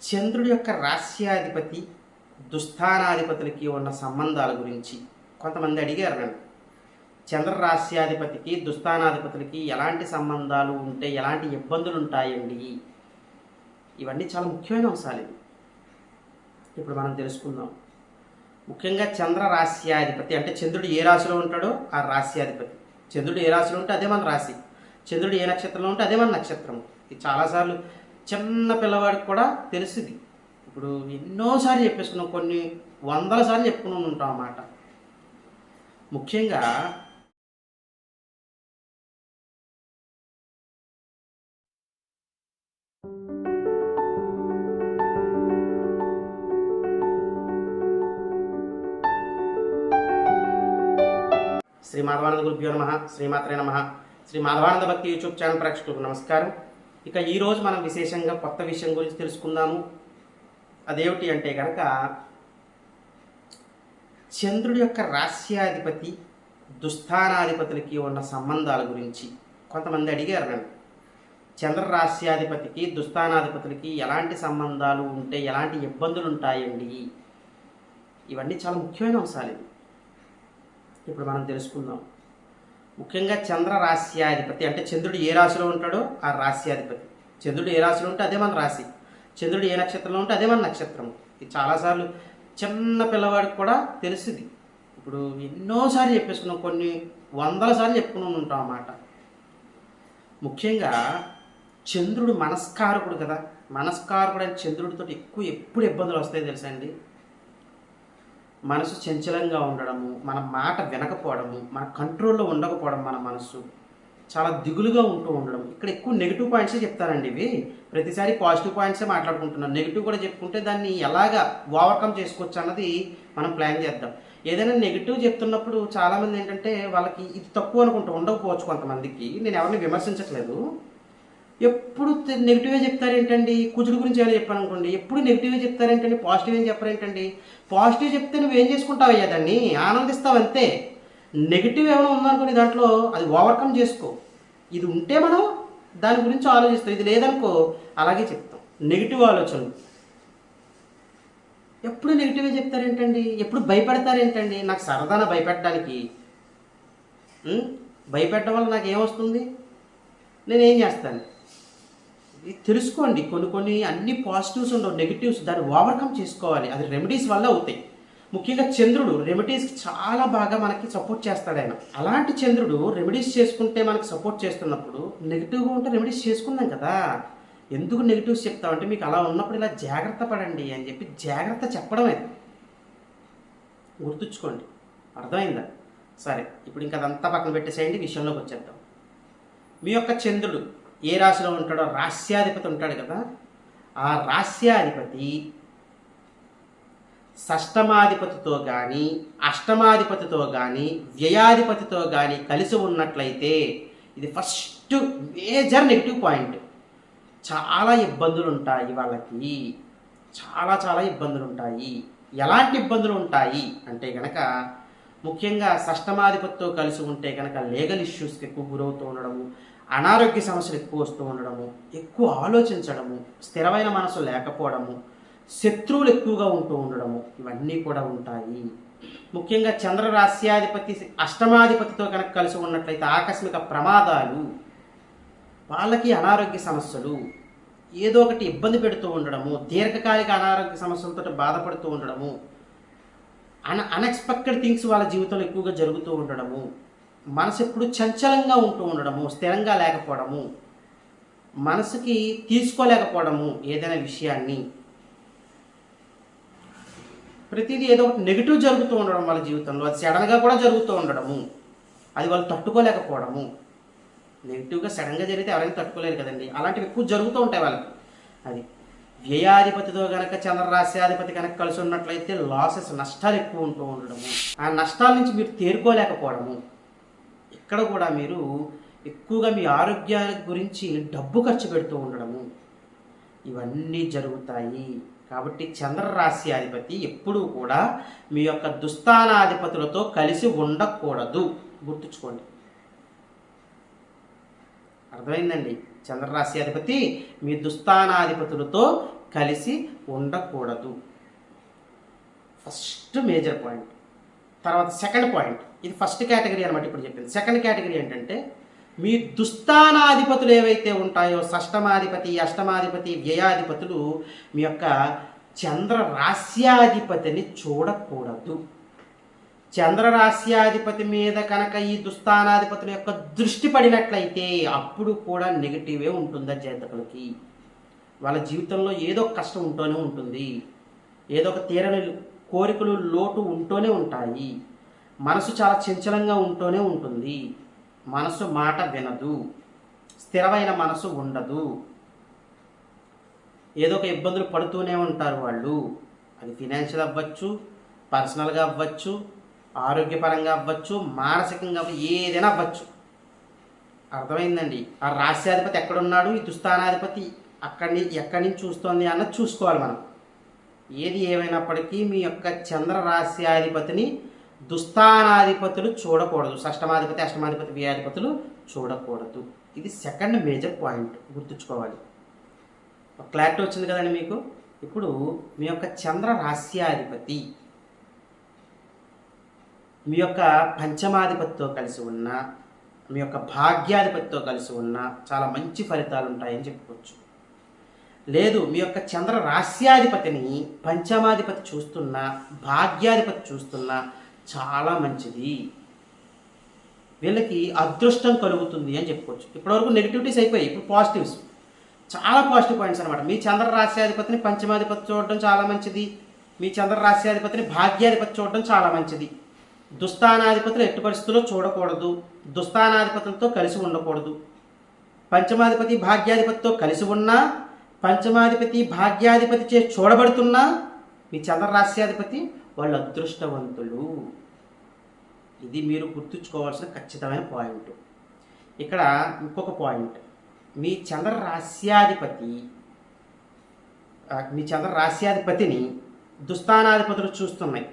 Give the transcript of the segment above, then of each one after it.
చంద్రుడి యొక్క రాస్యాధిపతి దుస్థానాధిపతులకి ఉన్న సంబంధాల గురించి కొంతమంది అడిగారు నన్ను. చంద్ర రాస్యాధిపతికి దుస్థానాధిపతులకి ఎలాంటి సంబంధాలు ఉంటే ఎలాంటి ఇబ్బందులు ఉంటాయండి? ఇవన్నీ చాలా ముఖ్యమైన అంశాలు ఇవి. ఇప్పుడు మనం తెలుసుకుందాం. ముఖ్యంగా చంద్ర రాస్యాధిపతి అంటే చంద్రుడు ఏ రాశిలో ఉంటాడో ఆ రాస్యాధిపతి. చంద్రుడు ఏ రాశిలో ఉంటే అదే మన రాశి. చంద్రుడు ఏ నక్షత్రంలో ఉంటే అదే మన నక్షత్రం. ఇది చాలాసార్లు చిన్న పిల్లవాడికి కూడా తెలుసుది ఇప్పుడు ఎన్నోసార్లు చెప్పేసుకున్నాం కొన్ని వందల సార్లు చెప్పుకుని ఉంటాం అన్నమాట ముఖ్యంగా శ్రీ మాధవానంద గురుభ్యో నమ శ్రీమాత్రే నమ శ్రీ మాధవానంద భక్తి యూట్యూబ్ ఛానల్ ప్రేక్షకులకు నమస్కారం. ఇక ఈరోజు మనం విశేషంగా కొత్త విషయం గురించి తెలుసుకుందాము. అదేమిటి అంటే కనుక చంద్రుడి యొక్క రాస్యాధిపతి దుస్థానాధిపతులకి ఉన్న సంబంధాల గురించి కొంతమంది అడిగారు నన్ను. చంద్ర రాస్యాధిపతికి దుస్థానాధిపతులకి ఎలాంటి సంబంధాలు ఉంటే ఎలాంటి ఇబ్బందులు ఉంటాయండి? ఇవన్నీ చాలా ముఖ్యమైన అంశాలు ఇవి. ఇప్పుడు మనం తెలుసుకుందాం. ముఖ్యంగా చంద్ర రాశ్యాధిపతి అంటే చంద్రుడు ఏ రాశిలో ఉంటాడో ఆ రాశ్యాధిపతి. చంద్రుడు ఏ రాశిలో ఉంటే అదే మన రాశి. చంద్రుడు ఏ నక్షత్రంలో ఉంటే అదే మన నక్షత్రం. ఇది చాలాసార్లు చిన్న పిల్లవాడికి కూడా తెలుసుది ఇప్పుడు ఎన్నోసార్లు చెప్పేసుకున్నాం కొన్ని వందల సార్లు చెప్పుకుని ఉంటాం అన్నమాట ముఖ్యంగా చంద్రుడు మనస్కారకుడు కదా. మనస్కారకుడు అని చంద్రుడితో ఎక్కువ ఎప్పుడు ఇబ్బందులు వస్తాయి తెలుసా అండి? మనసు చంచలంగా ఉండడము మన మాట వినకపోవడము మన కంట్రోల్లో ఉండకపోవడం మన మనసు చాలా దిగులుగా ఉంటూ ఉండడం ఇక్కడ ఎక్కువ నెగిటివ్ పాయింట్సే చెప్తారండి ఇవి. ప్రతిసారి పాజిటివ్ పాయింట్సే మాట్లాడుకుంటున్నాను నెగిటివ్ కూడా చెప్పుకుంటే దాన్ని ఎలాగా ఓవర్కమ్ చేసుకోవచ్చు అన్నది మనం ప్లాన్ చేద్దాం. ఏదైనా నెగిటివ్ చెప్తున్నప్పుడు చాలామంది ఏంటంటే వాళ్ళకి ఇది తక్కువ అనుకుంటూ ఉండకపోవచ్చు కొంతమందికి. నేను ఎవరిని విమర్శించట్లేదు. ఎప్పుడు నెగిటివే చెప్తారేంటండి? కుజుడు గురించి ఏమైనా చెప్పాను అనుకోండి ఎప్పుడు నెగిటివే చెప్తారేంటండి? పాజిటివ్ ఏం చెప్పారేంటండి? పాజిటివ్ చెప్తే నువ్వేం చేసుకుంటావయ్యా దాన్ని? ఆనందిస్తావు అంతే. నెగిటివ్ ఏమైనా ఉందనుకోని దాంట్లో అది ఓవర్కమ్ చేసుకో. ఇది ఉంటే మనం దాని గురించి ఆలోచిస్తాం. ఇది లేదనుకో అలాగే చెప్తాం. నెగిటివ్ ఆలోచనలు. ఎప్పుడు నెగిటివే చెప్తారేంటండి? ఎప్పుడు భయపెడతారేంటండి? నాకు సరదాన భయపెట్టడానికి. భయపెట్టడం వల్ల నాకు ఏమొస్తుంది నేనేం చేస్తాను? తెలుసుకోండి. కొన్ని కొన్ని అన్ని పాజిటివ్స్ ఉండవు నెగిటివ్స్. దాన్ని ఓవర్కమ్ చేసుకోవాలి. అది రెమెడీస్ వల్ల అవుతాయి. ముఖ్యంగా చంద్రుడు రెమెడీస్కి చాలా బాగా మనకి సపోర్ట్ చేస్తాడు ఆయన. అలాంటి చంద్రుడు రెమెడీస్ చేసుకుంటే మనకి సపోర్ట్ చేస్తున్నప్పుడు నెగిటివ్గా ఉంటే రెమెడీస్ చేసుకుందాం కదా. ఎందుకు నెగిటివ్స్ చెప్తామంటే మీకు అలా ఉన్నప్పుడు ఇలా జాగ్రత్త పడండి అని చెప్పి జాగ్రత్త చెప్పడమే గుర్తుంచుకోండి. అర్థమైందా? సరే. ఇప్పుడు ఇంకా అదంతా పక్కన పెట్టేసేయండి. విషయంలోకి వచ్చేద్దాం. మీ యొక్క చంద్రుడు ఏ రాశిలో ఉంటాడో రాస్యాధిపతి ఉంటాడు కదా ఆ రాస్యాధిపతి షష్టమాధిపతితో కానీ అష్టమాధిపతితో కానీ వ్యయాధిపతితో కానీ కలిసి ఉన్నట్లయితే ఇది ఫస్ట్ మేజర్ నెగిటివ్ పాయింట్. చాలా ఇబ్బందులు ఉంటాయి వాళ్ళకి. చాలా చాలా ఇబ్బందులు ఉంటాయి ఎలాంటి ఇబ్బందులు ఉంటాయి అంటే కనుక ముఖ్యంగా షష్టమాధిపతితో కలిసి ఉంటే కనుక లీగల్ ఇష్యూస్కి ఎక్కువ గురవుతూ ఉండడము అనారోగ్య సమస్యలు ఎక్కువ వస్తూ ఉండడము ఎక్కువ ఆలోచించడము స్థిరమైన మనసు లేకపోవడము శత్రువులు ఎక్కువగా ఉంటూ ఉండడము ఇవన్నీ కూడా ఉంటాయి. ముఖ్యంగా చంద్ర రాశ్యాధిపతి అష్టమాధిపతితో కనుక కలిసి ఉన్నట్లయితే ఆకస్మిక ప్రమాదాలు వాళ్ళకి అనారోగ్య సమస్యలు ఏదో ఒకటి ఇబ్బంది పెడుతూ ఉండడము దీర్ఘకాలిక అనారోగ్య సమస్యలతో బాధపడుతూ ఉండడము అన అన్ఎక్స్పెక్టెడ్ థింగ్స్ వాళ్ళ జీవితంలో ఎక్కువగా జరుగుతూ ఉండడము మనసు ఎప్పుడు చంచలంగా ఉంటూ ఉండడము స్థిరంగా లేకపోవడము మనసుకి తీసుకోలేకపోవడము ఏదైనా విషయాన్ని ప్రతిదీ ఏదో ఒకటి నెగిటివ్ జరుగుతూ ఉండడం వాళ్ళ జీవితంలో. అది సడన్గా కూడా జరుగుతూ ఉండడము. అది వాళ్ళు తట్టుకోలేకపోవడము. నెగిటివ్గా సడన్గా జరిగితే ఎవరైనా తట్టుకోలేరు కదండి. అలాంటివి ఎక్కువ జరుగుతూ ఉంటాయి వాళ్ళకి. అది వ్యయాధిపతితో కనుక చంద్రరాశ్యాధిపతి కనుక కలిసి ఉన్నట్లయితే లాసెస్ నష్టాలు ఎక్కువ ఉంటూ ఉండడము. ఆ నష్టాల నుంచి మీరు తేరుకోలేకపోవడము. ఇక్కడ కూడా మీరు ఎక్కువగా మీ ఆరోగ్యాల గురించి డబ్బు ఖర్చు పెడుతూ ఉండడము. ఇవన్నీ జరుగుతాయి. కాబట్టి చంద్ర రాశి అధిపతి ఎప్పుడూ కూడా మీ యొక్క దుస్థానాధిపతులతో కలిసి ఉండకూడదు. గుర్తుంచుకోండి. అర్థమైందండి? చంద్రరాశి అధిపతి మీ దుస్థానాధిపతులతో కలిసి ఉండకూడదు. First major point. తర్వాత సెకండ్ పాయింట్. ఇది ఫస్ట్ కేటగిరీ అనమాట ఇప్పుడు చెప్పింది. సెకండ్ కేటగిరీ ఏంటంటే మీ దుస్థానాధిపతులు ఏవైతే ఉంటాయో షష్టమాధిపతి అష్టమాధిపతి వ్యయాధిపతులు మీ యొక్క చంద్ర రాస్యాధిపతిని చూడకూడదు. చంద్ర రాస్యాధిపతి మీద కనుక ఈ దుస్థానాధిపతుల యొక్క దృష్టి పడినట్లయితే అప్పుడు కూడా నెగిటివే ఉంటుందా జాతకులకి వాళ్ళ జీవితంలో ఏదో కష్టం ఉంటూనే ఉంటుంది. ఏదో ఒక తీరని కోరికలు లోటు ఉంటూనే ఉంటాయి. మనసు చాలా చంచలంగా ఉంటూనే ఉంటుంది. మనసు మాట వినదు. స్థిరమైన మనసు ఉండదు. ఏదో ఒక ఇబ్బందులు పడుతూనే ఉంటారు వాళ్ళు. అది ఫినాన్షియల్ అవ్వచ్చు పర్సనల్గా అవ్వచ్చు ఆరోగ్యపరంగా అవ్వచ్చు మానసికంగా అవ్వచ్చు ఏదైనా అవ్వచ్చు. అర్థమైందండి? ఆ రాస్యాధిపతి ఎక్కడున్నాడు? ఈ దుస్థానాధిపతి అక్కడి ఎక్కడి నుంచి చూస్తోంది అన్నది చూసుకోవాలి మనం. ఏది ఏమైనప్పటికీ మీ యొక్క చంద్ర రాస్యాధిపతిని దుస్థానాధిపతులు చూడకూడదు షష్టమాధిపతి అష్టమాధిపతి వ్యయాధిపతులు చూడకూడదు. ఇది సెకండ్ మేజర్ పాయింట్. గుర్తుంచుకోవాలి. క్లారిటీ వచ్చింది కదండి మీకు? ఇప్పుడు మీ యొక్క చంద్ర రాస్యాధిపతి మీ యొక్క పంచమాధిపతితో కలిసి ఉన్న మీ యొక్క భాగ్యాధిపతితో కలిసి ఉన్న చాలా మంచి ఫలితాలు ఉంటాయని చెప్పుకోవచ్చు. లేదు మీ యొక్క చంద్ర రాస్యాధిపతిని పంచమాధిపతి చూస్తున్నా భాగ్యాధిపతి చూస్తున్నా చాలా మంచిది. వీళ్ళకి అదృష్టం కలుగుతుంది అని చెప్పుకోవచ్చు. ఇప్పటివరకు నెగిటివిటీస్ అయిపోయాయి ఇప్పుడు పాజిటివ్స్ చాలా పాజిటివ్ పాయింట్స్ అనమాట మీ చంద్ర రాస్యాధిపతిని పంచమాధిపతి చూడడం చాలా మంచిది. మీ చంద్ర రాస్యాధిపతిని భాగ్యాధిపతి చూడడం చాలా మంచిది. దుస్థానాధిపతులు ఎట్టి పరిస్థితుల్లో చూడకూడదు. దుస్థానాధిపతులతో కలిసి ఉండకూడదు. పంచమాధిపతి భాగ్యాధిపతితో కలిసి ఉన్నా పంచమాధిపతి భాగ్యాధిపతి చే చూడబడుతున్నా మీ చంద్రరాశ్యాధిపతి వాళ్ళు అదృష్టవంతులు. ఇది మీరు గుర్తుంచుకోవాల్సిన ఖచ్చితమైన పాయింట్ ఇక్కడ ఇంకొక పాయింట్ మీ చంద్ర రాస్యాధిపతి మీ చంద్ర రాస్యాధిపతిని దుస్థానాధిపతులు చూస్తున్నాయి.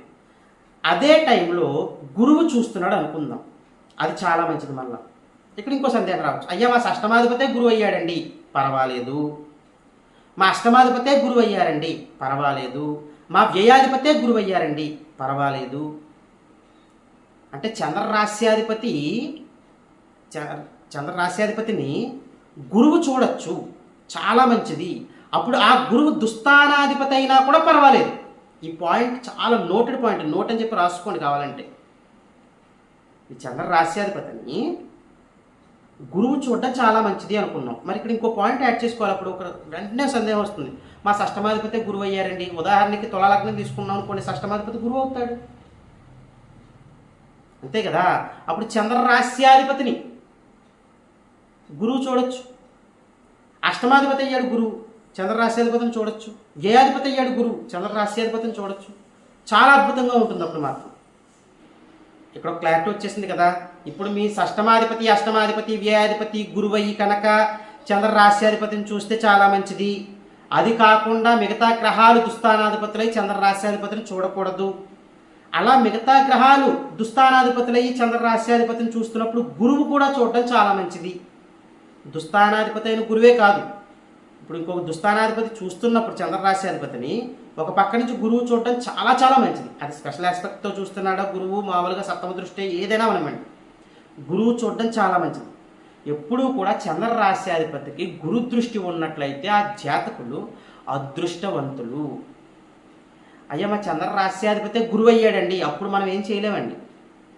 అదే టైంలో గురువు చూస్తున్నాడు అనుకుందాం. అది చాలా మంచిది మళ్ళీ. ఇక్కడ ఇంకో సందేహం రావచ్చు. అయ్యా మా అష్టమాధిపతే గురువు అయ్యాడండి. పర్వాలేదు. మా అష్టమాధిపతే గురువు అయ్యారండి పర్వాలేదు. మా వ్యయాధిపతే గురువు అయ్యారండి పర్వాలేదు. అంటే చంద్రరాశ్యాధిపతి చంద్రరాశ్యాధిపతిని గురువు చూడొచ్చు. చాలా మంచిది. అప్పుడు ఆ గురువు దుస్థానాధిపతి అయినా కూడా పర్వాలేదు. ఈ పాయింట్ చాలా నోటెడ్ పాయింట్. నోట్ అని చెప్పి రాసుకోండి కావాలంటే. ఈ చంద్ర రాస్యాధిపతిని గురువు చూడడం చాలా మంచిది అనుకున్నాం. మరి ఇక్కడ ఇంకో పాయింట్ యాడ్ చేసుకోవాలి. అప్పుడు ఒక వెంటనే సందేహం వస్తుంది. మా షష్టమాధిపతి గురువు అయ్యారండి. ఉదాహరణకి తులాలగ్నం తీసుకున్నాం అనుకోండి షష్టమాధిపతి గురువు అవుతాడు. అంతే కదా? అప్పుడు చంద్రరాశ్యాధిపతిని గురువు చూడొచ్చు. అష్టమాధిపతి అయ్యాడు గురువు చంద్రరాశ్యాధిపతిని చూడొచ్చు. వ్యయాధిపతి అయ్యాడు గురువు చంద్రరాశ్యాధిపతిని చూడొచ్చు. చాలా అద్భుతంగా ఉంటుంది అప్పుడు మాత్రం. ఇక్కడ క్లారిటీ వచ్చేసింది కదా. ఇప్పుడు మీ షష్టమాధిపతి అష్టమాధిపతి వ్యయాధిపతి గురువయ్యి కనుక చంద్ర రాశ్యాధిపతిని చూస్తే చాలా మంచిది. అది కాకుండా మిగతా గ్రహాలు దుస్థానాధిపతులై చంద్ర రాశ్యాధిపతిని చూడకూడదు. అలా మిగతా గ్రహాలు దుస్థానాధిపతులయ్యి చంద్ర రాశ్యాధిపతిని చూస్తున్నప్పుడు గురువు కూడా చూడటం చాలా మంచిది. దుస్థానాధిపతి అయిన గురువే కాదు. ఇప్పుడు ఇంకొక దుస్థానాధిపతి చూస్తున్నప్పుడు చంద్రరాశ్యాధిపతిని ఒక పక్క నుంచి గురువు చూడటం చాలా చాలా మంచిది. అది స్పెషల్ ఆస్పెక్ట్తో చూస్తున్నాడా గురువు? మామూలుగా సప్తమ దృష్టి ఏదైనా మనమండి గురువు చూడడం చాలా మంచిది. ఎప్పుడూ కూడా చంద్ర రాశ్యాధిపతికి గురు దృష్టి ఉన్నట్లయితే ఆ జాతకులు అదృష్టవంతులు. అయ్యా మా చంద్ర రాశ్యాధిపతి గురువు అయ్యాడండి. అప్పుడు మనం ఏం చేయలేమండి.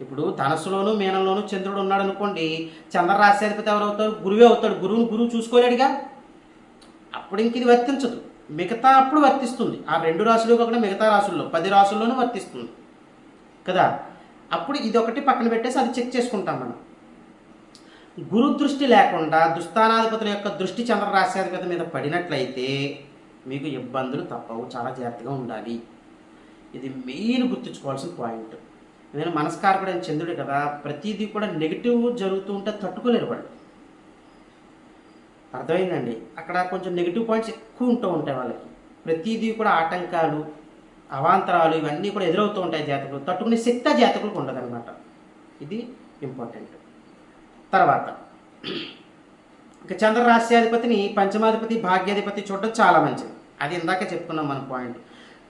ఇప్పుడు ధనస్సులోను మీనంలోను చంద్రుడు ఉన్నాడు అనుకోండి చంద్ర రాశ్యాధిపతి ఎవరవుతాడు? గురువే అవుతాడు. గురువుని గురువు చూసుకోలేడుగా. అప్పుడు ఇంక ఇది వర్తించదు. మిగతా అప్పుడు వర్తిస్తుంది. ఆ రెండు రాసులు కాకుండా మిగతా రాసుల్లో పది రాసుల్లోనూ వర్తిస్తుంది. కదా? అప్పుడు ఇది ఒకటి పక్కన పెట్టేసి అది చెక్ చేసుకుంటాం మనం. గురు దృష్టి లేకుండా దుస్థానాధిపతుల యొక్క దృష్టి చంద్ర రాశ్యాధిపతి మీద పడినట్లయితే మీకు ఇబ్బందులు తప్పవు చాలా జాగ్రత్తగా ఉండాలి. ఇది మెయిన్ గుర్తుంచుకోవాల్సిన పాయింట్. నేను మనస్కారకుడు చంద్రుడు కదా ప్రతిదీ కూడా నెగిటివ్ జరుగుతూ ఉంటే తట్టుకోలేరు వాళ్ళు. అర్థమైందండి? అక్కడ కొంచెం నెగిటివ్ పాయింట్స్ ఎక్కువ ఉంటూ ఉంటాయి వాళ్ళకి. ప్రతిదీ కూడా ఆటంకాలు అవాంతరాలు ఇవన్నీ కూడా ఎదురవుతూ ఉంటాయి జాతకులు. తట్టుకునే శక్తి ఆ జాతకులకు ఉండదన్నమాట. ఇది ఇంపార్టెంట్ తర్వాత ఇక చంద్ర రాశ్యాధిపతిని పంచమాధిపతి భాగ్యాధిపతి చూడడం చాలా మంచిది. అది ఇందాక చెప్పుకున్నాం మన పాయింట్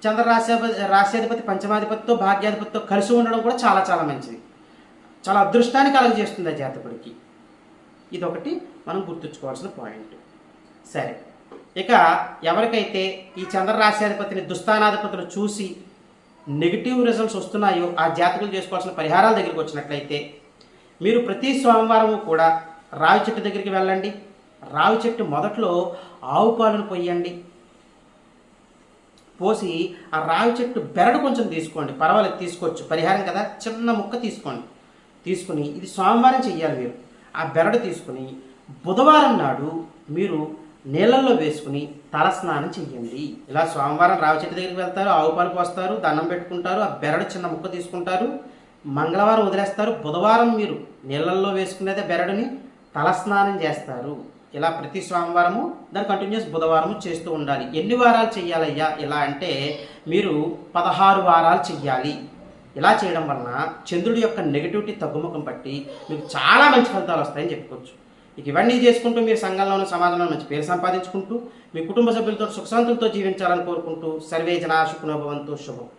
చంద్ర రాశ్యాధిపతి రాశ్యాధిపతి పంచమాధిపతితో భాగ్యాధిపతితో కలిసి ఉండడం కూడా చాలా చాలా మంచిది. చాలా అదృష్టాన్ని కలుగజేస్తుంది ఆ జాతకుడికి. ఇదొకటి మనం గుర్తుంచుకోవాల్సిన పాయింట్. సరే. ఇక ఎవరికైతే ఈ చంద్రరాశ్యాధిపతిని దుస్థానాధిపతులు చూసి నెగిటివ్ రిజల్ట్స్ వస్తున్నాయో ఆ జాతకులు చేసుకోవాల్సిన పరిహారాల దగ్గరికి వచ్చినట్లయితే మీరు ప్రతి సోమవారం కూడా రావి చెట్టు దగ్గరికి వెళ్ళండి. రావి చెట్టు మొదట్లో ఆవు పాలను పొయ్యండి. పోసి ఆ రావి చెట్టు బెరడు కొంచెం తీసుకోండి. పర్వాలేదు తీసుకోవచ్చు. పరిహారం కదా చిన్న ముక్క తీసుకోండి. తీసుకుని ఇది సోమవారం చెయ్యాలి మీరు. ఆ బెరడు తీసుకుని బుధవారం నాడు మీరు నీళ్ళల్లో వేసుకుని తలస్నానం చెయ్యండి. ఇలా సోమవారం రావి చెట్టు దగ్గరికి వెళ్తారు ఆవు పాలు పోస్తారు దండం పెట్టుకుంటారు ఆ బెరడు చిన్న ముక్క తీసుకుంటారు మంగళవారం వదిలేస్తారు బుధవారం మీరు నీళ్ళల్లో వేసుకునేదే బెరడుని తలస్నానం చేస్తారు. ఇలా ప్రతి సోమవారము దాని కంటిన్యూస్ బుధవారము చేస్తూ ఉండాలి. ఎన్ని వారాలు చెయ్యాలయ్యా? ఇలా అంటే మీరు పదహారు వారాలు చెయ్యాలి. ఇలా చేయడం వలన చంద్రుడి యొక్క నెగిటివిటీ తగ్గుముఖం పట్టి మీకు చాలా మంచి ఫలితాలు వస్తాయని చెప్పుకోవచ్చు. ఇక ఇవన్నీ చేసుకుంటూ మీరు సంఘంలోనూ సమాజంలో మంచి పేరు సంపాదించుకుంటూ మీ కుటుంబ సభ్యులతో సుఖశాంతులతో జీవించాలని కోరుకుంటూ సర్వే జనా శుకునోభవంతో శుభం.